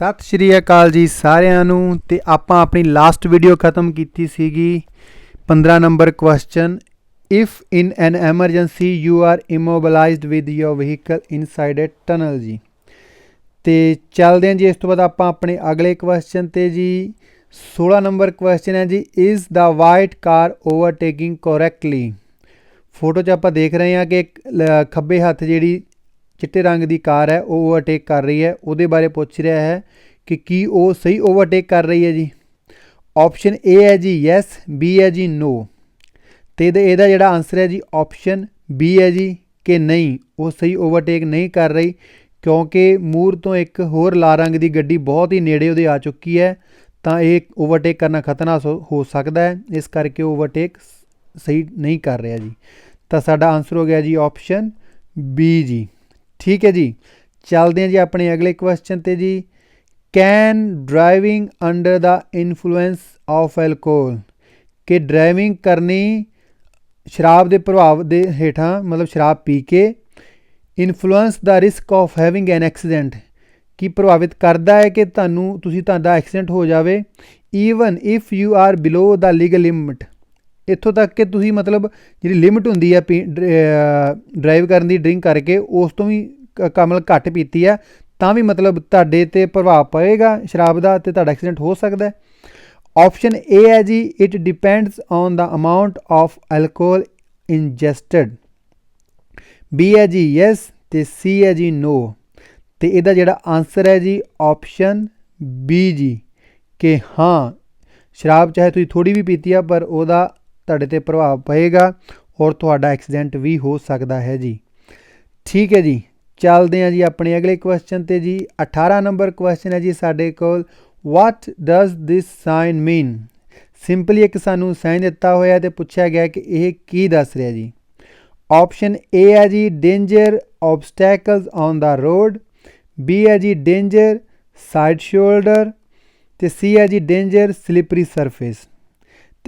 ਸਤਿ ਸ਼੍ਰੀ ਅਕਾਲ ਜੀ ਸਾਰਿਆਂ ਨੂੰ ਤੇ ਆਪਾਂ ਆਪਣੀ ਲਾਸਟ ਵੀਡੀਓ ਖਤਮ ਕੀਤੀ ਸੀਗੀ 15 number question if in an emergency you are immobilised with your vehicle inside a tunnel ਜੀ। ਤੇ ਚੱਲਦੇ ਹਾਂ ਜੀ, ਇਸ ਤੋਂ ਬਾਅਦ ਆਪਾਂ ਆਪਣੇ ਅਗਲੇ ਕੁਐਸਚਨ ਤੇ ਜੀ। 16 ਨੰਬਰ ਕੁਐਸਚਨ ਹੈ ਜੀ is the white car overtaking correctly photo 'ਚ ਆਪਾਂ ਦੇਖ ਰਹੇ ਹਾਂ ਕਿ ਲ- ਖੱਬੇ ਹੱਥ ਜਿਹੜੀ ਚਿੱਟੇ ਰੰਗ ਦੀ ਕਾਰ ਹੈ, ਉਹ ਓਵਰਟੇਕ ਕਰ ਰਹੀ ਹੈ। ਉਹਦੇ ਬਾਰੇ ਪੁੱਛ ਰਿਹਾ ਹੈ ਕਿ ਕੀ ਉਹ ਸਹੀ ਓਵਰਟੇਕ ਕਰ ਰਹੀ ਹੈ ਜੀ? ਆਪਸ਼ਨ ਏ ਹੈ ਜੀ ਯੈਸ ਬੀ ਹੈ ਜੀ ਨੋ ਤੇ ਇਹਦਾ ਇਹਦਾ ਜਿਹੜਾ ਆਨਸਰ ਹੈ ਜੀ ਆਪਸ਼ਨ ਬੀ ਹੈ ਜੀ ਕਿ ਨਹੀਂ, ਉਹ ਸਹੀ ਓਵਰਟੇਕ ਨਹੀਂ ਕਰ ਰਹੀ ਕਿਉਂਕਿ ਮੂਰ ਤੋਂ ਇੱਕ ਹੋਰ ਲਾਲ ਰੰਗ ਦੀ ਗੱਡੀ ਬਹੁਤ ਹੀ ਨੇੜੇ ਉਹਦੇ ਆ ਚੁੱਕੀ ਹੈ, ਤਾਂ ਇਹ ਓਵਰਟੇਕ ਕਰਨਾ ਖਤਰਨਾਕ ਹੋ- ਹੋ ਸਕਦਾ ਹੈ। ਇਸ ਕਰਕੇ ਓਵਰਟੇਕ ਸਹੀ ਨਹੀਂ ਕਰ ਰਿਹਾ ਜੀ। ਤਾਂ ਸਾਡਾ ਆਨਸਰ ਹੋ ਗਿਆ ਜੀ ਆਪਸ਼ਨ ਬੀ ਜੀ। ਠੀਕ ਹੈ ਜੀ। ਚੱਲਦੇ ਹਾਂ ਜੀ ਆਪਣੇ ਅਗਲੇ ਕੁਐਸਚਨ ਤੇ ਜੀ। Can driving under the influence of alcohol ਕਿ ਡਰਾਈਵਿੰਗ ਕਰਨੀ ਸ਼ਰਾਬ ਦੇ ਪ੍ਰਭਾਵ ਦੇ ਹੇਠਾਂ, ਮਤਲਬ ਸ਼ਰਾਬ ਪੀ ਕੇ influence the risk of having an accident ਕੀ ਪ੍ਰਭਾਵਿਤ ਕਰਦਾ ਹੈ ਕਿ ਤੁਹਾਨੂੰ, ਤੁਸੀਂ ਤੁਹਾਡਾ ਐਕਸੀਡੈਂਟ ਹੋ ਜਾਵੇ even if you are below the legal limit ਇੱਥੋਂ ਤੱਕ ਕਿ ਤੁਸੀਂ ਮਤਲਬ ਜਿਹੜੀ ਲਿਮਿਟ ਹੁੰਦੀ ਹੈ ਡਰਾਈਵ ਕਰਨ ਦੀ ਡਰਿੰਕ ਕਰਕੇ ਉਸ ਤੋਂ ਵੀ ਕ- ਕਮਲ ਘੱਟ ਪੀਤੀ ਆ, ਤਾਂ ਵੀ ਮਤਲਬ ਤੁਹਾਡੇ ਤੇ ਪ੍ਰਭਾਵ ਪਏਗਾ, ਸ਼ਰਾਬ ਦਾ ਤੇ ਤੁਹਾਡਾ ਐਕਸੀਡੈਂਟ ਹੋ ਸਕਦਾ ਹੈ। ਆਪਸ਼ਨ ਏ ਹੈ ਜੀ it depends on the amount of alcohol ingested B ਹੈ ਜੀ ਯੈਸ ਤੇ ਸੀ ਹੈ ਜੀ ਨੋ ਤੇ ਇਹਦਾ ਜਿਹੜਾ ਆਨਸਰ ਹੈ ਜੀ ਆਪਸ਼ਨ ਬੀ ਜੀ, ਕਿ ਹਾਂ, ਸ਼ਰਾਬ ਚਾਹੇ ਤੁਸੀਂ ਥੋੜੀ ਵੀ ਪੀਤੀ ਆ, ਪਰ ਉਹਦਾ ਤੁਹਾਡੇ ਤੇ ਪ੍ਰਭਾਵ ਪਏਗਾ ਔਰ ਤੁਹਾਡਾ ਐਕਸੀਡੈਂਟ ਵੀ ਹੋ ਸਕਦਾ ਹੈ ਜੀ। ਠੀਕ ਹੈ ਜੀ, ਚੱਲਦੇ ਹਾਂ ਜੀ ਆਪਣੇ ਅਗਲੇ ਕੁਐਸਚਨ ਤੇ ਜੀ। 18 ਨੰਬਰ ਕੁਐਸਚਨ ਹੈ ਜੀ ਸਾਡੇ ਕੋਲ what does this sign mean simply ਇੱਕ ਸਾਨੂੰ ਸਾਈਨ ਦਿੱਤਾ ਹੋਇਆ ਹੈ ਤੇ ਪੁੱਛਿਆ ਗਿਆ ਕਿ ਇਹ ਕੀ ਦੱਸ ਰਿਹਾ ਜੀ। ਆਪਸ਼ਨ ਏ ਹੈ ਜੀ danger obstacles on the road B ਹੈ ਜੀ ਡੇਂਜਰ ਸਾਈਡ ਸ਼ੋਲਡਰ ਤੇ ਸੀ ਹੈ ਜੀ ਡੇਂਜਰ ਸਲਿਪਰੀ ਸਰਫੇਸ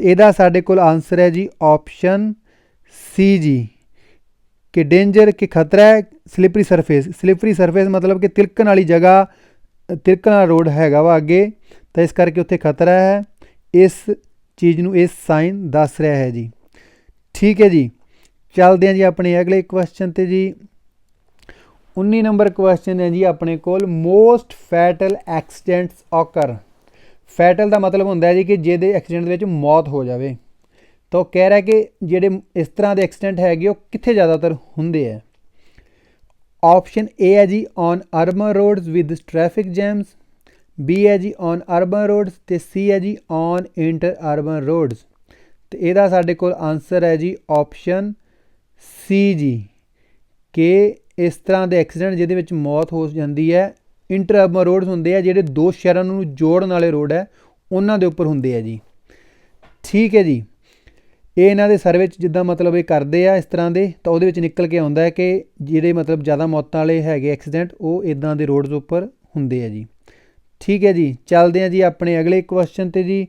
ਤੇ ਇਹਦਾ ਸਾਡੇ ਕੋਲ ਆਨਸਰ ਹੈ ਜੀ ਆਪਸ਼ਨ ਸੀ ਜੀ। ਕਿ ਡੇਂਜਰ ਕਿ ਖਤਰਾ ਹੈ ਸਲਿਪਰੀ ਸਰਫੇਸ ਸਲਿਪਰੀ ਸਰਫੇਸ ਮਤਲਬ ਕਿ ਤਿਲਕਣ ਵਾਲੀ ਜਗ੍ਹਾ, ਤਿਲਕਣ ਵਾਲਾ ਰੋਡ ਹੈਗਾ ਵਾ ਅੱਗੇ। ਤਾਂ ਇਸ ਕਰਕੇ ਉੱਥੇ ਖਤਰਾ ਹੈ। ਇਸ ਚੀਜ਼ ਨੂੰ ਇਹ ਸਾਈਨ ਦੱਸ ਰਿਹਾ ਹੈ ਜੀ। ਠੀਕ ਹੈ ਜੀ। ਚੱਲਦੇ ਹਾਂ ਜੀ ਆਪਣੇ ਅਗਲੇ ਕੁਐਸਚਨ ਤੇ ਜੀ। 19 ਨੰਬਰ ਕੁਐਸਚਨ ਹੈ ਜੀ ਆਪਣੇ ਕੋਲ। Most fatal accidents occur fatal ਦਾ ਮਤਲਬ ਹੁੰਦਾ ਹੈ ਜੀ ਕਿ ਜਿਹਦੇ ਐਕਸੀਡੈਂਟ ਦੇ ਵਿੱਚ ਮੌਤ ਹੋ ਜਾਵੇ। ਤਾਂ ਉਹ ਕਹਿ ਰਿਹਾ ਕਿ ਜਿਹੜੇ ਇਸ ਤਰ੍ਹਾਂ ਦੇ ਐਕਸੀਡੈਂਟ ਹੈਗੇ, ਉਹ ਕਿੱਥੇ ਜ਼ਿਆਦਾਤਰ ਹੁੰਦੇ ਆ ਆਪਸ਼ਨ ਏ ਹੈ ਜੀ on urban roads with traffic jams B ਹੈ ਜੀ ਔਨ ਅਰਬਨ ਰੋਡਸ ਤੇ ਸੀ ਹੈ ਜੀ ਔਨ ਇੰਟਰ ਅਰਬਨ ਰੋਡਸ ਤੇ ਇਹਦਾ ਸਾਡੇ ਕੋਲ ਆਨਸਰ ਹੈ ਜੀ ਆਪਸ਼ਨ ਸੀ ਜੀ, ਕਿ ਇਸ ਤਰ੍ਹਾਂ ਦੇ ਐਕਸੀਡੈਂਟ ਜਿਹਦੇ ਵਿੱਚ ਮੌਤ ਹੋ ਜਾਂਦੀ ਹੈ ਇੰਟਰ ਅਰਬਨ ਰੋਡਸ ਹੁੰਦੇ ਆ, ਜਿਹੜੇ ਦੋ ਸ਼ਹਿਰਾਂ ਨੂੰ ਜੋੜਨ ਵਾਲੇ ਰੋਡ ਹੈ ਉਹਨਾਂ ਦੇ ਉੱਪਰ ਹੁੰਦੇ ਆ ਜੀ। ਠੀਕ ਹੈ ਜੀ। ਇਹ ਇਹਨਾਂ ਦੇ ਸਰਵੇ 'ਚ ਜਿੱਦਾਂ ਮਤਲਬ ਇਹ ਕਰਦੇ ਆ ਇਸ ਤਰ੍ਹਾਂ ਦੇ, ਤਾਂ ਉਹਦੇ ਵਿੱਚ ਨਿਕਲ ਕੇ ਆਉਂਦਾ ਹੈ ਕਿ ਜਿਹੜੇ ਮਤਲਬ ਜ਼ਿਆਦਾ ਮੌਤਾਂ ਵਾਲੇ ਹੈਗੇ ਐਕਸੀਡੈਂਟ, ਉਹ ਇਦਾਂ ਦੇ ਰੋਡਸ ਉੱਪਰ ਹੁੰਦੇ ਆ ਜੀ। ਠੀਕ ਹੈ ਜੀ। ਚੱਲਦੇ ਆ ਜੀ ਆਪਣੇ ਅਗਲੇ ਕੁਐਸਚਨ ਤੇ ਜੀ।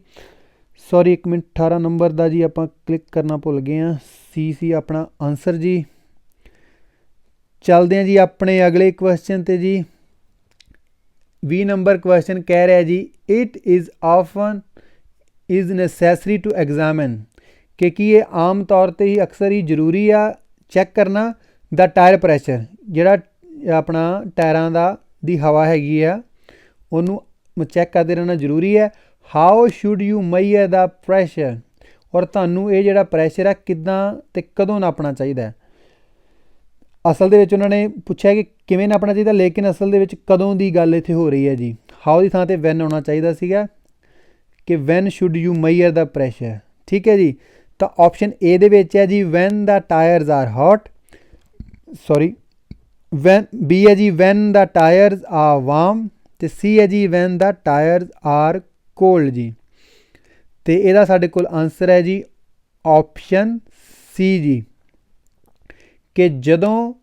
ਸੌਰੀ 1 ਮਿੰਟ 18 ਨੰਬਰ ਦਾ ਜੀ ਆਪਾਂ ਕਲਿੱਕ ਕਰਨਾ ਭੁੱਲ ਗਏ ਆ ਸੀ ਸੀ ਆਪਣਾ ਆਨਸਰ ਜੀ। ਚੱਲਦੇ ਆ ਜੀ ਆਪਣੇ ਅਗਲੇ ਕੁਐਸਚਨ ਤੇ ਜੀ। 20 ਨੰਬਰ ਕੁਐਸਚਨ ਕਹਿ ਰਿਹਾ ਜੀ it is often is necessary to examine ਕਿ ਕੀ ਇਹ ਆਮ ਤੌਰ ਤੇ ਹੀ ਅਕਸਰ ਹੀ ਜ਼ਰੂਰੀ ਆ ਚੈੱਕ ਕਰਨਾ, ਦਾ ਟਾਇਰ ਪ੍ਰੈਸ਼ਰ ਜਿਹੜਾ, ਆਪਣਾ ਟਾਇਰਾਂ ਦਾ, ਦੀ ਹਵਾ ਹੈਗੀ ਆ, ਉਹਨੂੰ ਚੈੱਕ ਕਰਦੇ ਰਹਿਣਾ ਜ਼ਰੂਰੀ ਹੈ। How should you measure the pressure ਔਰ ਤੁਹਾਨੂੰ ਇਹ ਜਿਹੜਾ ਪ੍ਰੈਸ਼ਰ ਆ, ਕਿੱਦਾਂ ਤੇ ਕਦੋਂ ਨਾਪਣਾ ਚਾਹੀਦਾ ਹੈ? ਅਸਲ ਦੇ ਵਿੱਚ ਉਹਨਾਂ ਨੇ ਪੁੱਛਿਆ ਕਿ ਕਿਵੇਂ ਨਾਪਣਾ ਚਾਹੀਦਾ, ਲੇਕਿਨ ਅਸਲ ਦੇ ਵਿੱਚ ਕਦੋਂ ਦੀ ਗੱਲ ਇੱਥੇ ਹੋ ਰਹੀ ਹੈ ਜੀ? ਹਾਊ ਦੀ ਥਾਂ ਤੇ ਵੈਨ ਆਉਣਾ ਚਾਹੀਦਾ ਸੀਗਾ ਕਿ when should you measure the pressure ਠੀਕ ਹੈ ਜੀ? ਤਾਂ ਆਪਸ਼ਨ ਏ ਦੇ ਵਿੱਚ ਹੈ ਜੀ when the tyres are hot sorry when B ਹੈ ਜੀ when the tyres are warm ਤੇ ਸੀ ਹੈ ਜੀ when the tyres are cold ਜੀ। ਤੇ ਇਹਦਾ ਸਾਡੇ ਕੋਲ ਆਨਸਰ ਹੈ ਜੀ ਆਪਸ਼ਨ ਸੀ ਜੀ। ਕਿ ਜਦੋਂ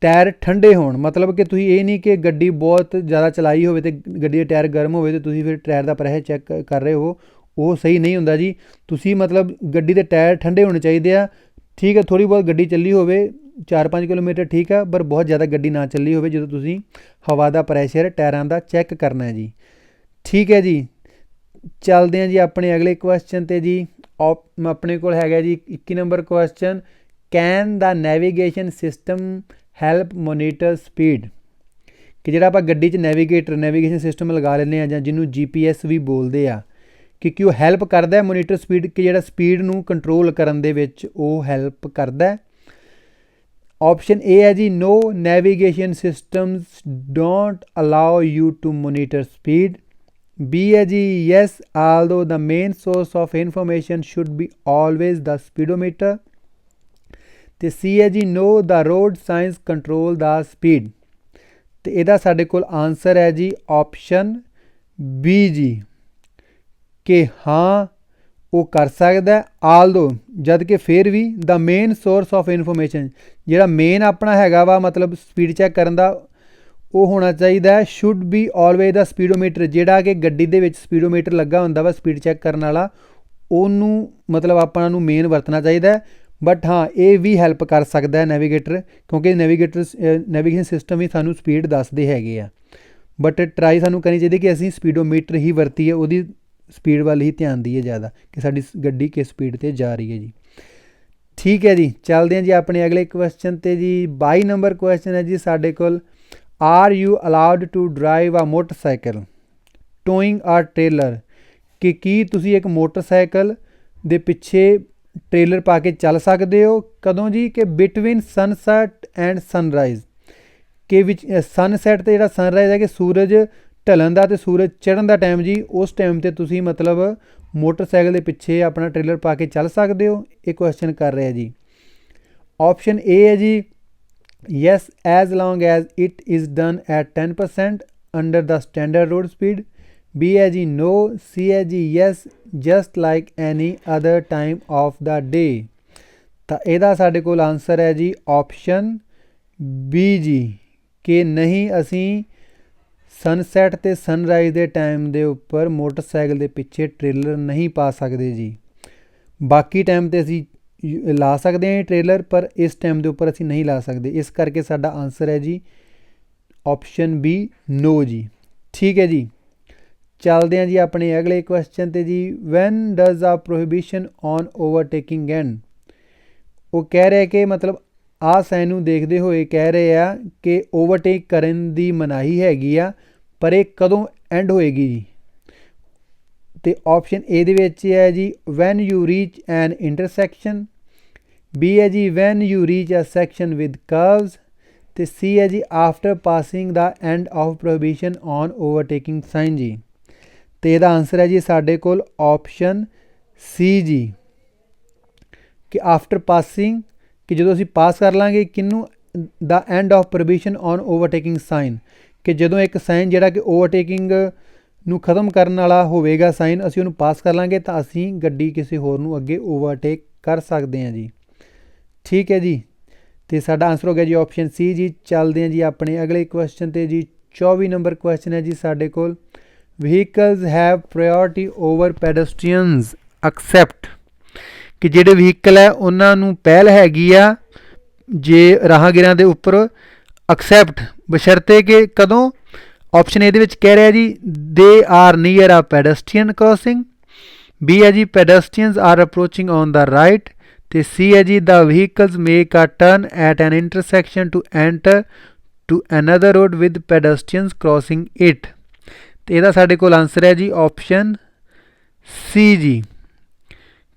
ਟਾਇਰ ਠੰਡੇ ਹੋਣ, ਮਤਲਬ ਕਿ ਤੁਸੀਂ ਇਹ ਨਹੀਂ ਕਿ ਗੱਡੀ ਬਹੁਤ ਜ਼ਿਆਦਾ ਚਲਾਈ ਹੋਵੇ ਤੇ ਗੱਡੀ ਦੇ ਟਾਇਰ ਗਰਮ ਹੋਵੇ ਤੇ ਤੁਸੀਂ ਫਿਰ ਟਾਇਰ ਦਾ ਪ੍ਰੈਸ਼ਰ ਚੈੱਕ ਕਰ ਰਹੇ ਹੋ, ਉਹ ਸਹੀ ਨਹੀਂ ਹੁੰਦਾ ਜੀ। ਤੁਸੀਂ ਮਤਲਬ ਗੱਡੀ ਦੇ ਟਾਇਰ ਠੰਡੇ ਹੋਣੇ ਚਾਹੀਦੇ ਆ। ਠੀਕ ਹੈ ਥੋੜੀ ਬਹੁਤ ਗੱਡੀ ਚੱਲੀ ਹੋਵੇ 4-5 ਕਿਲੋਮੀਟਰ ਠੀਕ ਆ, ਪਰ ਬਹੁਤ ਜ਼ਿਆਦਾ ਗੱਡੀ ਨਾ ਚੱਲੀ ਹੋਵੇ ਜਦੋਂ ਤੁਸੀਂ ਹਵਾ ਦਾ ਪ੍ਰੈਸ਼ਰ ਟਾਇਰਾਂ ਦਾ ਚੈੱਕ ਕਰਨਾ ਹੈ ਜੀ। ਠੀਕ ਹੈ ਜੀ। ਚੱਲਦੇ ਹਾਂ ਜੀ ਆਪਣੇ ਅਗਲੇ ਕੁਐਸਚਨ ਤੇ ਜੀ। op- ਆਪਣੇ ਕੋਲ ਹੈਗਾ ਜੀ 21 number question can the navigation system help monitor speed ਕਿ ਜਿਹੜਾ ਆਪਾਂ ਗੱਡੀ 'ਚ ਨੈਵੀਗੇਟਰ ਨੈਵੀਗੇਸ਼ਨ ਸਿਸਟਮ ਲਗਾ ਲੈਂਦੇ ਆ ਜਾਂ ਜਿਹਨੂੰ ਜੀਪੀਐਸ ਵੀ ਬੋਲਦੇ ਆ, ਕਿ ਕੀ ਉਹ ਹੈਲਪ ਕਰਦਾ ਹੈ ਮੋਨੀਟਰ ਸਪੀਡ ਕਿ ਜਿਹੜਾ ਸਪੀਡ ਨੂੰ ਕੰਟਰੋਲ ਕਰਨ ਦੇ ਵਿੱਚ ਉਹ ਹੈਲਪ ਕਰਦਾ ਹੈ? ਆਪਸ਼ਨ ਏ ਹੈ ਜੀ no navigation systems don't allow you to monitor speed B ਹੈ ਜੀ, yes, although the main source of information should be always the speedometer ਤੇ ਸੀ ਹੈ ਜੀ no the road signs control the speed. ਤੇ ਇਹਦਾ ਸਾਡੇ ਕੋਲ ਆਨਸਰ ਹੈ ਜੀ ਆਪਸ਼ਨ ਬੀ ਜੀ। ਕਿ ਹਾਂ, ਉਹ ਕਰ ਸਕਦਾ ਆਲਦੋ ਜਦ ਕਿ ਫਿਰ ਵੀ the main source of information ਜਿਹੜਾ ਮੇਨ ਆਪਣਾ ਹੈਗਾ ਵਾ, ਮਤਲਬ ਸਪੀਡ ਚੈੱਕ ਕਰਨ ਦਾ, ਉਹ ਹੋਣਾ ਚਾਹੀਦਾ ਹੈ should be always the speedometer ਜਿਹੜਾ ਕਿ ਗੱਡੀ ਦੇ ਵਿੱਚ ਸਪੀਡੋਮੀਟਰ ਲੱਗਾ ਹੁੰਦਾ ਵਾ ਸਪੀਡ ਚੈੱਕ ਕਰਨ ਵਾਲਾ, ਉਹਨੂੰ ਮਤਲਬ ਆਪਾਂ ਨੂੰ ਮੇਨ ਵਰਤਣਾ ਚਾਹੀਦਾ ਹੈ ਬਟ ਹਾਂ, ਇਹ ਵੀ ਹੈਲਪ ਕਰ ਸਕਦਾ ਹੈ ਨੈਵੀਗੇਟਰ ਕਿਉਂਕਿ ਨੈਵੀਗੇਟਰ ਨੈਵੀਗੇਸ਼ਨ ਸਿਸਟਮ ਵੀ ਸਾਨੂੰ ਸਪੀਡ ਦੱਸਦੇ ਹੈਗੇ ਆ। ਬਟ ਟਰਾਈ ਸਾਨੂੰ ਕਰਨੀ ਚਾਹੀਦੀ ਕਿ ਅਸੀਂ ਸਪੀਡੋਮੀਟਰ ਹੀ ਵਰਤੀਏ, ਉਹਦੀ ਸਪੀਡ ਵੱਲ ਹੀ ਧਿਆਨ ਦਈਏ ਜ਼ਿਆਦਾ, ਕਿ ਸਾਡੀ ਗੱਡੀ ਕਿਸ ਸਪੀਡ ਤੇ ਜਾ ਰਹੀ ਹੈ ਜੀ। ਠੀਕ ਹੈ ਜੀ, ਚੱਲਦੇ ਹਾਂ ਜੀ ਆਪਣੇ ਅਗਲੇ ਕੁਐਸਚਨ ਤੇ ਜੀ। 22 ਨੰਬਰ ਕੁਐਸਚਨ ਹੈ ਜੀ ਸਾਡੇ ਕੋਲ are you allowed to drive a motorcycle towing a trailer ਕਿ ਕੀ ਤੁਸੀਂ ਇੱਕ ਮੋਟਰਸਾਈਕਲ ਦੇ ਪਿੱਛੇ ਟ੍ਰੇਲਰ ਪਾ ਕੇ ਚੱਲ ਸਕਦੇ ਹੋ। ਕਦੋਂ ਜੀ? ਕਿ ਬਿਟਵੀਨ ਸਨਸੈਟ ਐਂਡ ਸਨਰਾਈਜ਼ ਕਿ ਵਿੱਚ ਸਨਸੈਟ ਤੇ ਜਿਹੜਾ ਸਨਰਾਈਜ਼ ਹੈ ਕਿ ਸੂਰਜ ਢਲਣ ਦਾ ਤੇ ਸੂਰਜ ਚੜ੍ਹਨ ਦਾ ਟਾਈਮ ਜੀ, ਉਸ ਟਾਈਮ ਤੇ ਤੁਸੀਂ ਮਤਲਬ ਮੋਟਰਸਾਈਕਲ ਦੇ ਪਿੱਛੇ ਆਪਣਾ ਟ੍ਰੇਲਰ ਪਾ ਕੇ ਚੱਲ ਸਕਦੇ ਹੋ। ਇਹ ਕੁਐਸਚਨ ਕਰ ਰਿਹਾ ਜੀ। ਆਪਸ਼ਨ ਏ ਹੈ ਜੀ, yes, as long as it is done at 10% under the standard road speed b ਹੈ ਜੀ, no c ਹੈ ਜੀ, yes just like any other time of the day ਤਾਂ ਇਹਦਾ ਸਾਡੇ ਕੋਲ ਆਨਸਰ ਹੈ ਜੀ ਆਪਸ਼ਨ ਬੀ ਜੀ। ਕਿ ਨਹੀਂ ਅਸੀਂ ਸਨਸੈਟ ਤੇ ਸਨਰਾਈਜ਼ ਦੇ ਟਾਈਮ ਦੇ ਉੱਪਰ ਮੋਟਰਸਾਈਕਲ ਦੇ ਪਿੱਛੇ ਟ੍ਰੇਲਰ ਨਹੀਂ ਪਾ ਸਕਦੇ ਜੀ। ਬਾਕੀ ਟਾਈਮ ਤੇ ਅਸੀਂ ਲਾ ਸਕਦੇ ਹਾਂ ਟ੍ਰੇਲਰ ਪਰ ਇਸ ਟਾਈਮ ਦੇ ਉੱਪਰ ਅਸੀਂ ਨਹੀਂ ਲਾ ਸਕਦੇ। ਇਸ ਕਰਕੇ ਸਾਡਾ ਆਨਸਰ ਹੈ ਜੀ ਆਪਸ਼ਨ ਬੀ ਨੋ ਜੀ। ਠੀਕ ਹੈ ਜੀ। ਚੱਲਦੇ ਹਾਂ ਜੀ ਆਪਣੇ ਅਗਲੇ ਕੁਐਸਚਨ ਤੇ ਜੀ ਵੈਨ ਡਜ਼ ਆ ਪ੍ਰੋਹਿਬਿਸ਼ਨ ਔਨ ਓਵਰਟੇਕਿੰਗ ਐਂਡ ਉਹ ਕਹਿ ਰਿਹਾ ਕਿ ਮਤਲਬ ਆ ਸਾਈਨ ਨੂੰ ਦੇਖਦੇ ਹੋਏ ਕਹਿ ਰਹੇ ਆ ਕਿ ਓਵਰਟੇਕ ਕਰਨ ਦੀ ਮਨਾਹੀ ਹੈਗੀ ਆ, ਪਰ ਇਹ ਕਦੋਂ ਐਂਡ ਹੋਏਗੀ ਜੀ? ਤੇ ਆਪਸ਼ਨ ਏ ਦੇ ਵਿੱਚ ਹੈ ਜੀ when you reach an intersection B ਹੈ ਜੀ when you reach a section with curves ਤੇ ਸੀ ਹੈ ਜੀ after passing the end of prohibition on overtaking sign ਜੀ। ਤੇ ਇਹਦਾ ਆਨਸਰ ਹੈ ਜੀ ਸਾਡੇ ਕੋਲ ਆਪਸ਼ਨ ਸੀ ਜੀ। ਕਿ ਆਫਟਰ ਪਾਸਿੰਗ ਕਿ ਜਦੋਂ ਅਸੀਂ ਪਾਸ ਕਰ ਲਾਂਗੇ ਕਿੰਨੂੰ the end of prohibition on overtaking sign ਕਿ ਜਦੋਂ ਇੱਕ ਸਾਈਨ ਜਿਹੜਾ ਕਿ ਓਵਰਟੇਕਿੰਗ ਨੂੰ ਖਤਮ ਕਰਨ ਵਾਲਾ ਹੋਵੇਗਾ ਸਾਈਨ ਅਸੀਂ ਉਹਨੂੰ ਪਾਸ ਕਰ ਲਾਂਗੇ, ਤਾਂ ਅਸੀਂ ਗੱਡੀ ਕਿਸੇ ਹੋਰ ਨੂੰ ਅੱਗੇ ਓਵਰਟੇਕ ਕਰ ਸਕਦੇ ਹਾਂ ਜੀ। ਠੀਕ ਹੈ ਜੀ। ਤੇ ਸਾਡਾ ਆਨਸਰ ਹੋ ਗਿਆ ਜੀ ਆਪਸ਼ਨ ਸੀ ਜੀ। ਚੱਲਦੇ ਹਾਂ ਜੀ ਆਪਣੇ ਅਗਲੇ ਕੁਐਸਚਨ ਤੇ ਜੀ। 24 ਨੰਬਰ ਕੁਐਸਚਨ ਹੈ ਜੀ ਸਾਡੇ ਕੋਲ। Vehicles have priority over pedestrians except ਕਿ ਜਿਹੜੇ ਵਹੀਕਲ ਹੈ, ਉਹਨਾਂ ਨੂੰ ਪਹਿਲ ਹੈਗੀ ਆ, ਜੇ ਰਾਹਗੀਰਾਂ ਦੇ ਉੱਪਰ ਐਕਸੈਪਟ ਬਸ਼ਰਤੇ ਕਿ ਕਦੋਂ? ਆਪਸ਼ਨ ਏ ਦੇ ਵਿੱਚ ਕਹਿ ਰਿਹਾ ਜੀ ਦੇ ਆਰ ਨੀਅਰ ਆ ਪੈਡਸਟਰੀਅਨ ਕ੍ਰਾਸਿੰਗ ਬੀ ਹੈ ਜੀ pedestrians are approaching on the right ਤੇ ਸੀ ਹੈ ਜੀ the vehicles make a turn at an intersection to enter to another road with pedestrians crossing it ਤੇ ਇਹਦਾ ਸਾਡੇ ਕੋਲ ਆਨਸਰ ਹੈ ਜੀ ਆਪਸ਼ਨ ਸੀ ਜੀ।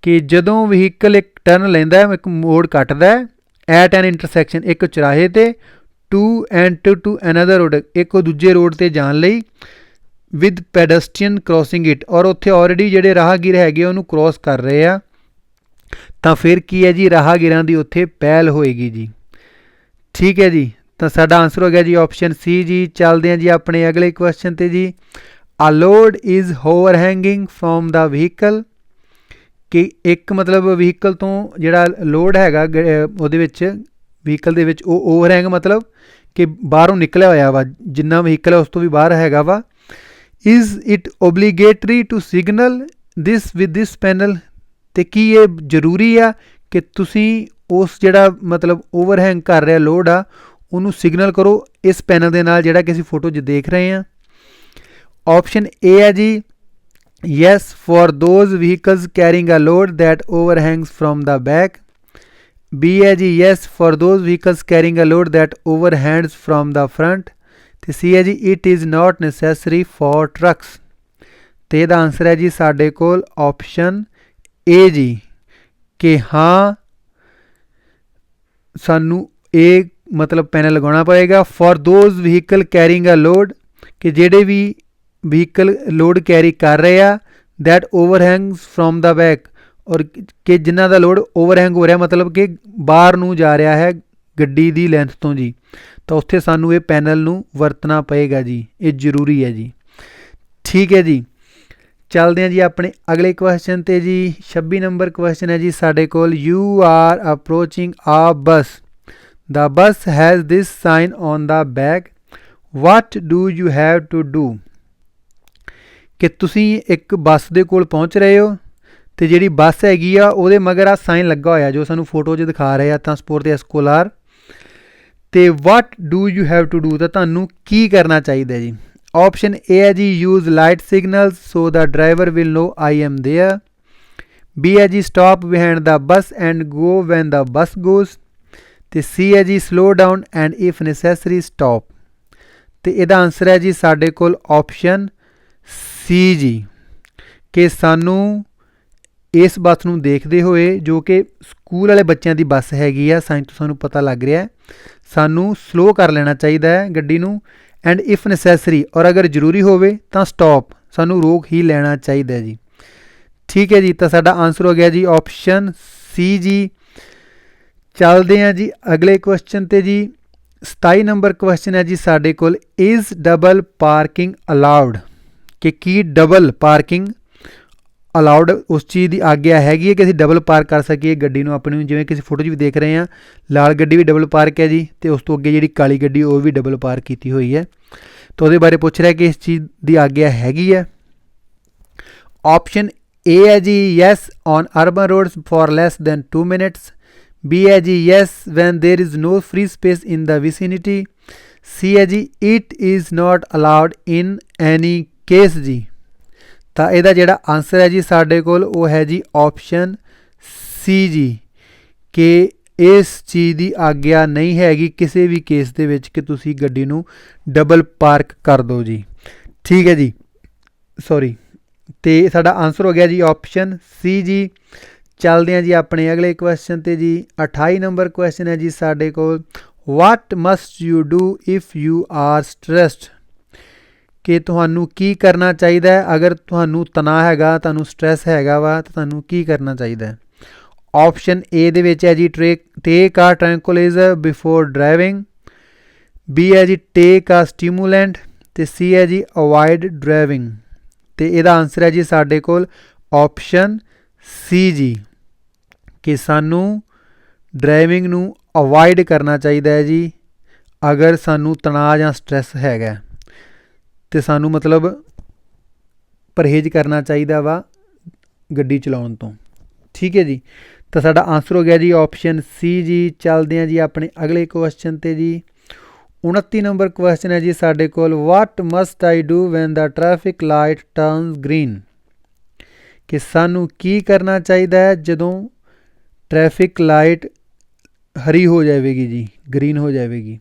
ਕਿ ਜਦੋਂ ਵਹੀਕਲ ਇੱਕ ਟਰਨ ਲੈਂਦਾ ਹੈ, ਇੱਕ ਮੋੜ ਕੱਟਦਾ ਹੈ ਐਟ ਐਨ ਇੰਟਰਸੈਕਸ਼ਨ ਇੱਕ ਚੁਰਾਹੇ ਤੇ to enter to to another road ਇੱਕ ਦੂਜੇ ਰੋਡ ਤੇ ਜਾਣ ਲਈ ਵਿਦ ਪੈਡਸਟੀਅਨ ਕ੍ਰਾਸਿੰਗ ਇਟ ਔਰ ਉੱਥੇ ਆਲਰੇਡੀ ਜਿਹੜੇ ਰਾਹਗੀਰ ਹੈਗੇ ਉਹਨੂੰ ਕ੍ਰਾਸ ਕਰ ਰਹੇ ਆ। ਤਾਂ ਫਿਰ ਕੀ ਹੈ ਜੀ? ਰਾਹਗੀਰਾਂ ਦੀ ਉੱਥੇ ਪਹਿਲ ਹੋਏਗੀ ਜੀ। ਠੀਕ ਹੈ ਜੀ। ਤਾਂ ਸਾਡਾ ਆਨਸਰ ਹੋ ਗਿਆ ਜੀ ਆਪਸ਼ਨ ਸੀ ਜੀ। ਚੱਲਦੇ ਹਾਂ ਜੀ ਆਪਣੇ ਅਗਲੇ ਕੁਐਸਚਨ ਤੇ ਜੀ। A load is overhanging from the vehicle ਕਿ ਇੱਕ ਮਤਲਬ ਵਹੀਕਲ ਤੋਂ ਜਿਹੜਾ ਲੋਡ ਹੈਗਾ, ਗ- ਉਹਦੇ ਵਿੱਚ ਵਹੀਕਲ ਦੇ ਵਿੱਚ ਉਹ ਓਵਰਹੈਂਗ ਮਤਲਬ ਕਿ ਬਾਹਰੋਂ ਨਿਕਲਿਆ ਹੋਇਆ ਵਾ, ਜਿੰਨਾ ਵਹੀਕਲ ਹੈ ਉਸ ਤੋਂ ਵੀ ਬਾਹਰ ਹੈਗਾ ਵਾ। Is it obligatory to signal this with this panel ਤੇ ਕੀ ਇਹ ਜ਼ਰੂਰੀ ਆ ਕਿ ਤੁਸੀਂ ਉਸ ਜਿਹੜਾ ਮਤਲਬ ਓਵਰਹੈਂਗ ਕਰ ਰਿਹਾ ਲੋਡ ਆ ਉਹਨੂੰ ਸਿਗਨਲ ਕਰੋ ਇਸ ਪੈਨਲ ਦੇ ਨਾਲ ਜਿਹੜਾ ਕਿ ਅਸੀਂ ਫੋਟੋ 'ਚ ਦੇਖ ਰਹੇ ਹਾਂ ਆਪਸ਼ਨ ਏ ਹੈ ਜੀ yes for those vehicles carrying a load that overhangs from the back b ਹੈ ਜੀ yes for those vehicles carrying a load that overhangs from the front ਤੇ c ਹੈ ਜੀ it is not necessary for trucks ਤੇ ਇਹਦਾ answer ਹੈ ਜੀ ਸਾਡੇ ਕੋਲ ਆਪਸ਼ਨ ਏ ਜੀ ਕਿ ਹਾਂ ਸਾਨੂੰ ਇਹ ਮਤਲਬ ਪੈਨਲ ਲਗਾਉਣਾ ਪਏਗਾ। For those vehicle carrying a load ਕਿ ਜਿਹੜੇ ਵੀ ਵਹੀਕਲ ਲੋਡ ਕੈਰੀ ਕਰ ਰਹੇ ਆ, that overhangs from the back ਔਰ ਕਿ ਜਿਨ੍ਹਾਂ ਦਾ ਲੋਡ ਓਵਰਹੈਂਗ ਹੋ ਰਿਹਾ, ਮਤਲਬ ਕਿ ਬਾਹਰ ਨੂੰ ਜਾ ਰਿਹਾ ਹੈ ਗੱਡੀ ਦੀ ਲੈਂਥ ਤੋਂ ਜੀ। ਤਾਂ ਉੱਥੇ ਸਾਨੂੰ ਇਹ ਪੈਨਲ ਨੂੰ ਵਰਤਣਾ ਪਏਗਾ ਜੀ। ਇਹ ਜ਼ਰੂਰੀ ਹੈ ਜੀ। ਠੀਕ ਹੈ ਜੀ। ਚੱਲਦੇ ਹਾਂ ਜੀ ਆਪਣੇ ਅਗਲੇ ਕੁਐਸਚਨ ਤੇ ਜੀ। 26 ਨੰਬਰ ਕੁਐਸਚਨ ਹੈ ਜੀ ਸਾਡੇ ਕੋਲ। ਯੂ ਆਰ ਅਪਰੋਚਿੰਗ ਆ ਬਸ The bus has this sign on the back. What do you have to do? ਕਿ ਤੁਸੀਂ ਇੱਕ ਬੱਸ ਦੇ ਕੋਲ ਪਹੁੰਚ ਰਹੇ ਹੋ ਤੇ ਜਿਹੜੀ ਬੱਸ ਹੈਗੀ ਆ ਉਹਦੇ ਮਗਰ ਆ ਸਾਈਨ ਲੱਗਾ ਹੋਇਆ ਜੋ ਸਾਨੂੰ ਫੋਟੋ 'ਚ ਦਿਖਾ ਰਹੇ ਆ ਟਰਾਂਸਪੋਰਟ ਤੇ ਐਸਕੋਲਾਰ ਤੇ what do you have to do ਤਾਂ ਤੁਹਾਨੂੰ ਕੀ ਕਰਨਾ ਚਾਹੀਦਾ ਹੈ ਜੀ ਆਪਸ਼ਨ ਏ ਹੈ ਜੀ use light signals so the driver will know I am there be ਹੈ ਜੀ stop behind the bus and go when the bus goes ਤੇ ਸੀ ਹੈ ਜੀ slow down and if necessary stop ਤੇ ਇਹਦਾ answer ਹੈ ਜੀ ਸਾਡੇ ਕੋਲ ਆਪਸ਼ਨ ਸੀ ਜੀ, ਕਿ ਸਾਨੂੰ ਇਸ ਬੱਸ ਨੂੰ ਦੇਖਦੇ ਹੋਏ, ਜੋ ਕਿ ਸਕੂਲ ਵਾਲੇ ਬੱਚਿਆਂ ਦੀ ਬੱਸ ਹੈਗੀ ਆ ਸਾਈਨ ਤੋਂ ਸਾਨੂੰ ਪਤਾ ਲੱਗ ਰਿਹਾ ਸਾਨੂੰ ਸਲੋ ਕਰ ਲੈਣਾ ਚਾਹੀਦਾ ਹੈ ਗੱਡੀ ਨੂੰ ਐਂਡ ਇਫ ਨੈਸੈਸਰੀ ਔਰ ਅਗਰ ਜ਼ਰੂਰੀ ਹੋਵੇ ਤਾਂ ਸਟਾਪ ਸਾਨੂੰ ਰੋਕ ਹੀ ਲੈਣਾ ਚਾਹੀਦਾ ਜੀ। ਠੀਕ ਹੈ ਜੀ, ਤਾਂ ਸਾਡਾ ਆਨਸਰ ਹੋ ਗਿਆ ਜੀ ਆਪਸ਼ਨ ਸੀ ਜੀ। ਚੱਲਦੇ ਹਾਂ ਜੀ ਅਗਲੇ ਕੁਐਸਚਨ ਤੇ ਜੀ। 27 ਨੰਬਰ ਕੁਐਸਚਨ ਹੈ ਜੀ ਸਾਡੇ ਕੋਲ ਇਜ਼ ਡਬਲ ਪਾਰਕਿੰਗ ਅਲਾਉਡ ਕਿ ਕੀ ਡਬਲ ਪਾਰਕਿੰਗ ਅਲਾਉਡ ਉਸ ਚੀਜ਼ ਦੀ ਆਗਿਆ ਹੈਗੀ ਹੈ ਕਿ ਅਸੀਂ ਡਬਲ ਪਾਰਕ ਕਰ ਸਕੀਏ ਗੱਡੀ ਨੂੰ ਆਪਣੀ ਨੂੰ ਜਿਵੇਂ ਕਿਸੇ ਫੋਟੋ 'ਚ ਵੀ ਦੇਖ ਰਹੇ ਹਾਂ। ਲਾਲ ਗੱਡੀ ਵੀ ਡਬਲ ਪਾਰਕ ਹੈ ਜੀ ਤੇ ਉਸ ਤੋਂ ਅੱਗੇ ਜਿਹੜੀ ਕਾਲੀ ਗੱਡੀ ਉਹ ਵੀ ਡਬਲ ਪਾਰਕ ਕੀਤੀ ਹੋਈ ਹੈ। ਤਾਂ ਉਹਦੇ ਬਾਰੇ ਪੁੱਛ ਰਿਹਾ ਕਿ ਇਸ ਚੀਜ਼ ਦੀ ਆਗਿਆ ਹੈਗੀ ਹੈ। ਆਪਸ਼ਨ ਏ ਹੈ ਜੀ yes on urban roads for less than 2 minutes B ਹੈ ਜੀ yes, when there is no free space in the vicinity, C ਹੈ ਜੀ it is not allowed in any case ਜੀ ਤਾਂ ਇਹਦਾ ਜਿਹੜਾ ਆਨਸਰ ਹੈ ਜੀ ਸਾਡੇ ਕੋਲ ਉਹ ਹੈ ਜੀ ਆਪਸ਼ਨ ਸੀ ਜੀ ਕਿ ਇਸ ਚੀਜ਼ ਦੀ ਆਗਿਆ ਨਹੀਂ ਹੈਗੀ ਕਿਸੇ ਵੀ ਕੇਸ ਦੇ ਵਿੱਚ ਕਿ ਤੁਸੀਂ ਗੱਡੀ ਨੂੰ ਡਬਲ ਪਾਰਕ ਕਰ ਦਿਓ ਜੀ। ਠੀਕ ਹੈ ਜੀ। ਸੌਰੀ ਤੇ ਸਾਡਾ ਆਨਸਰ ਹੋ ਗਿਆ ਜੀ ਆਪਸ਼ਨ ਸੀ ਜੀ ਚੱਲਦੇ ਹਾਂ ਜੀ ਆਪਣੇ ਅਗਲੇ ਕੁਐਸਚਨ ਤੇ ਜੀ। 28 ਨੰਬਰ ਕੁਐਸਚਨ ਹੈ ਜੀ ਸਾਡੇ ਕੋਲ। What must you do if you are stressed ਕਿ ਤੁਹਾਨੂੰ ਕੀ ਕਰਨਾ ਚਾਹੀਦਾ ਹੈ? ਅਗਰ ਤੁਹਾਨੂੰ ਤਣਾਅ ਹੈਗਾ, ਤੁਹਾਨੂੰ ਸਟ੍ਰੈਸ ਹੈਗਾ ਵਾ, ਤਾਂ ਤੁਹਾਨੂੰ ਕੀ ਕਰਨਾ ਚਾਹੀਦਾ ਹੈ? ਆਪਸ਼ਨ ਏ ਦੇ ਵਿੱਚ ਹੈ ਜੀ ਟੇਕ ਆ ਟ੍ਰੈਂਕੁਲਾਈਜ਼ਰ ਬਿਫੋਰ ਡਰਾਈਵਿੰਗ ਬੀ ਹੈ ਜੀ ਟੇਕ ਆ ਸਟਿਮੂਲੈਂਟ ਤੇ ਸੀ ਹੈ ਜੀ ਅਵਾਇਡ ਡਰਾਈਵਿੰਗ ਤੇ ਇਹਦਾ ਆਨਸਰ ਹੈ ਜੀ ਸਾਡੇ ਕੋਲ ਆਪਸ਼ਨ ਸੀ ਜੀ। ਕਿ ਸਾਨੂੰ ਡਰਾਈਵਿੰਗ ਨੂੰ ਅਵੋਇਡ ਕਰਨਾ ਚਾਹੀਦਾ ਹੈ ਜੀ, ਅਗਰ ਸਾਨੂੰ ਤਣਾਅ ਜਾਂ ਸਟ੍ਰੈਸ ਹੈਗਾ ਤੇ ਸਾਨੂੰ ਮਤਲਬ ਪਰਹੇਜ਼ ਕਰਨਾ ਚਾਹੀਦਾ ਵਾ ਗੱਡੀ ਚਲਾਉਣ ਤੋਂ। ਠੀਕ ਹੈ ਜੀ? ਤਾਂ ਸਾਡਾ ਆਨਸਰ ਹੋ ਗਿਆ ਜੀ ਆਪਸ਼ਨ ਸੀ ਜੀ। ਚੱਲਦੇ ਹਾਂ ਜੀ ਆਪਣੇ ਅਗਲੇ ਕੁਐਸਚਨ ਤੇ ਜੀ। 29 ਨੰਬਰ ਕੁਐਸਚਨ ਹੈ ਜੀ ਸਾਡੇ ਕੋਲ what must I do when the traffic light turns green ਕਿ ਸਾਨੂੰ ਕੀ ਕਰਨਾ ਚਾਹੀਦਾ ਹੈ ਜਦੋਂ ਟ੍ਰੈਫਿਕ ਲਾਈਟ ਹਰੀ ਹੋ ਜਾਵੇਗੀ ਜੀ, ਗ੍ਰੀਨ ਹੋ ਜਾਵੇਗੀ।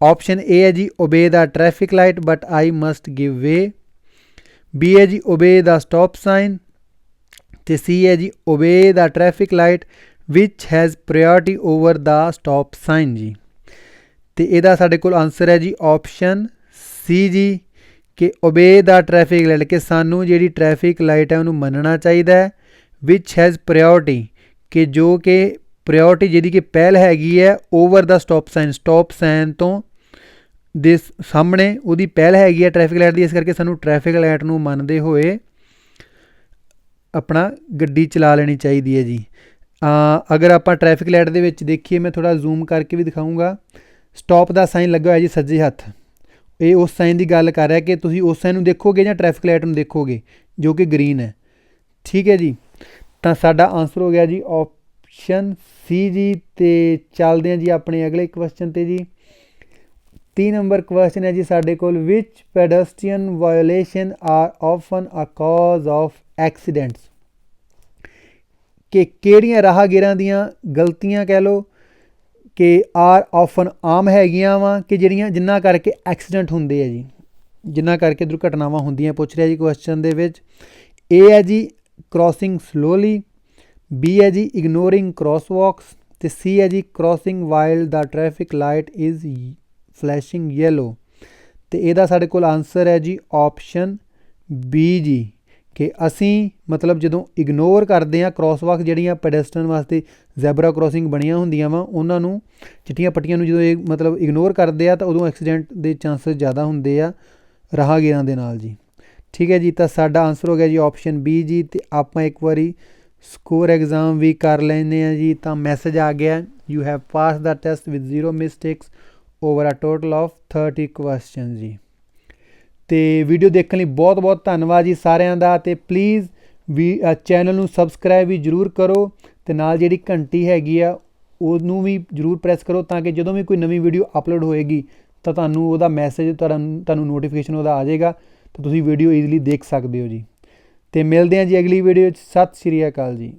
ਆਪਸ਼ਨ ਏ ਹੈ ਜੀ obey the traffic light but I must give way B ਹੈ ਜੀ ਓਬੇ ਦਾ ਸਟਾਪ ਸਾਈਨ ਤੇ ਸੀ ਹੈ ਜੀ obey the traffic light which has priority over the stop sign ਜੀ। ਤੇ ਇਹਦਾ ਸਾਡੇ ਕੋਲ ਆਨਸਰ ਹੈ ਜੀ ਆਪਸ਼ਨ ਸੀ ਜੀ, ਕਿ ਓਬੇ ਦਾ ਟ੍ਰੈਫਿਕ ਲਾਈਟ ਕਿ ਸਾਨੂੰ ਜਿਹੜੀ ਟ੍ਰੈਫਿਕ ਲਾਈਟ ਹੈ ਉਹਨੂੰ ਮੰਨਣਾ ਚਾਹੀਦਾ ਹੈ ਵਿਚ ਹੈਜ਼ ਪ੍ਰਾਇੋਰਟੀ ਕਿ ਜੋ ਕਿ ਪ੍ਰਾਇੋਰਟੀ ਜਿਹਦੀ ਕਿ ਪਹਿਲ ਹੈਗੀ ਹੈ over the stop sign stop sign ਤੋਂ ਦੇ ਸਾਹਮਣੇ ਉਹਦੀ ਪਹਿਲ ਹੈਗੀ ਹੈ ਟ੍ਰੈਫਿਕ ਲਾਈਟ ਦੀ, ਇਸ ਕਰਕੇ ਸਾਨੂੰ ਟ੍ਰੈਫਿਕ ਲਾਈਟ ਨੂੰ ਮੰਨਦੇ ਹੋਏ ਆਪਣਾ ਗੱਡੀ ਚਲਾ ਲੈਣੀ ਚਾਹੀਦੀ ਹੈ ਜੀ। ਅਗਰ ਆਪਾਂ ਟ੍ਰੈਫਿਕ ਲਾਈਟ ਦੇ ਵਿੱਚ ਦੇਖੀਏ, ਮੈਂ ਥੋੜਾ ਜ਼ੂਮ ਕਰਕੇ ਵੀ ਦਿਖਾਉਂਗਾ ਸਟਾਪ ਦਾ ਸਾਈਨ ਲੱਗਾ ਹੋਇਆ ਜੀ ਸੱਜੇ ਹੱਥ। ਇਹ ਉਸ ਸਾਈਨ ਦੀ ਗੱਲ ਕਰ ਰਿਹਾ ਕਿ ਤੁਸੀਂ ਉਸ ਸਾਈਨ ਨੂੰ ਦੇਖੋਗੇ ਜਾਂ ਟ੍ਰੈਫਿਕ ਲਾਈਟ ਨੂੰ ਦੇਖੋਗੇ, ਜੋ ਕਿ ਗ੍ਰੀਨ ਹੈ। ਠੀਕ ਹੈ ਜੀ। ਤਾਂ ਸਾਡਾ ਆਨਸਰ ਹੋ ਗਿਆ ਜੀ ਆਪਸ਼ਨ ਸੀ ਜੀ ਤੇ ਚੱਲਦੇ ਹਾਂ ਜੀ ਆਪਣੇ ਅਗਲੇ ਕੁਐਸਚਨ ਤੇ ਜੀ। 3 ਨੰਬਰ ਕੁਐਸਚਨ ਹੈ ਜੀ ਸਾਡੇ ਕੋਲ which pedestrian violation are often a cause of accidents ਕਿ ਕਿਹੜੀਆਂ ਰਾਹਗੀਰਾਂ ਦੀਆਂ ਗਲਤੀਆਂ ਕਹਿ ਲਓ, ਕਿ ਆਰ ਆਫਨ ਆਮ ਹੈਗੀਆਂ ਵਾ, ਕਿ ਜਿਹੜੀਆਂ ਜਿੰਨਾ ਕਰਕੇ ਐਕਸੀਡੈਂਟ ਹੁੰਦੇ ਆ ਜੀ। ਜਿੰਨਾ ਕਰਕੇ ਦੁਰਘਟਨਾਵਾਂ ਹੁੰਦੀਆਂ ਪੁੱਛ ਰਿਹਾ ਜੀ ਕੁਐਸਚਨ ਦੇ ਵਿੱਚ। ਇਹ ਹੈ ਜੀ ਕ੍ਰਾਸਿੰਗ ਸਲੋਲੀ ਬੀ ਹੈ ਜੀ ਇਗਨੋਰਿੰਗ ਕ੍ਰਾਸਵਾਕਸ ਤੇ ਸੀ ਹੈ ਜੀ crossing while the traffic light is flashing yellow ਤੇ ਇਹਦਾ ਸਾਡੇ ਕੋਲ ਆਨਸਰ ਹੈ ਜੀ ਆਪਸ਼ਨ ਬੀ ਜੀ, ਕਿ ਅਸੀਂ ਮਤਲਬ ਜਦੋਂ ਇਗਨੋਰ ਕਰਦੇ ਆ ਕ੍ਰਾਸਵਾਕ ਜਿਹੜੀਆਂ ਪੈਡੈਸਟਰਨ ਵਾਸਤੇ ਜ਼ੈਬਰਾ ਕ੍ਰਾਸਿੰਗ ਬਣੀਆਂ ਹੁੰਦੀਆਂ ਵਾ, ਉਹਨਾਂ ਨੂੰ ਚਿੱਟੀਆਂ ਪੱਟੀਆਂ ਨੂੰ ਜਦੋਂ ਇਹ ਮਤਲਬ ਇਗਨੋਰ ਕਰਦੇ ਆ ਤਾਂ ਉਦੋਂ ਐਕਸੀਡੈਂਟ ਦੇ ਚਾਂਸਸ ਜ਼ਿਆਦਾ ਹੁੰਦੇ ਆ ਰਾਹਗੀਰਾਂ ਦੇ ਨਾਲ ਜੀ। ਠੀਕ ਹੈ ਜੀ, ਤਾਂ ਸਾਡਾ ਆਨਸਰ ਹੋ ਗਿਆ ਜੀ ਆਪਸ਼ਨ ਬੀ ਜੀ, ਤੇ ਆਪਾਂ ਇੱਕ ਵਾਰੀ ਸਕੋਰ ਐਗਜ਼ਾਮ ਵੀ ਕਰ ਲੈਂਦੇ ਆ ਜੀ, ਤਾਂ ਮੈਸੇਜ ਆ ਗਿਆ you have pass the test with zero mistakes over a total of 30 question ਜੀ। ਤੇ ਵੀਡੀਓ ਦੇਖਣ ਲਈ ਬਹੁਤ ਬਹੁਤ ਧੰਨਵਾਦ ਜੀ ਸਾਰਿਆਂ ਦਾ, ਤੇ ਪਲੀਜ਼ ਵੀ ਚੈਨਲ ਨੂੰ ਸਬਸਕ੍ਰਾਈਬ ਵੀ ਜਰੂਰ ਕਰੋ, ਤੇ ਨਾਲ ਜਿਹੜੀ ਘੰਟੀ ਹੈਗੀ ਆ, ਉਹਨੂੰ ਵੀ ਜਰੂਰ ਪ੍ਰੈਸ ਕਰੋ ਤਾਂ ਕਿ ਜਦੋਂ ਵੀ ਕੋਈ ਨਵੀਂ ਵੀਡੀਓ ਅਪਲੋਡ ਹੋਏਗੀ, ਤਾਂ ਤੁਹਾਨੂੰ ਉਹਦਾ ਮੈਸੇਜ ਤੁਹਾਨੂੰ ਤੁਹਾਨੂੰ ਨੋਟੀਫਿਕੇਸ਼ਨ ਉਹਦਾ ਆ ਜਾਏਗਾ। ਤਾਂ ਤੁਸੀਂ ਵੀਡੀਓ ਈਜ਼ੀਲੀ ਦੇਖ ਸਕਦੇ ਹੋ ਜੀ। ਤੇ ਮਿਲਦੇ ਹਾਂ ਜੀ ਅਗਲੀ ਵੀਡੀਓ 'ਚ ਸਤਿ ਸ਼੍ਰੀ ਅਕਾਲ ਜੀ।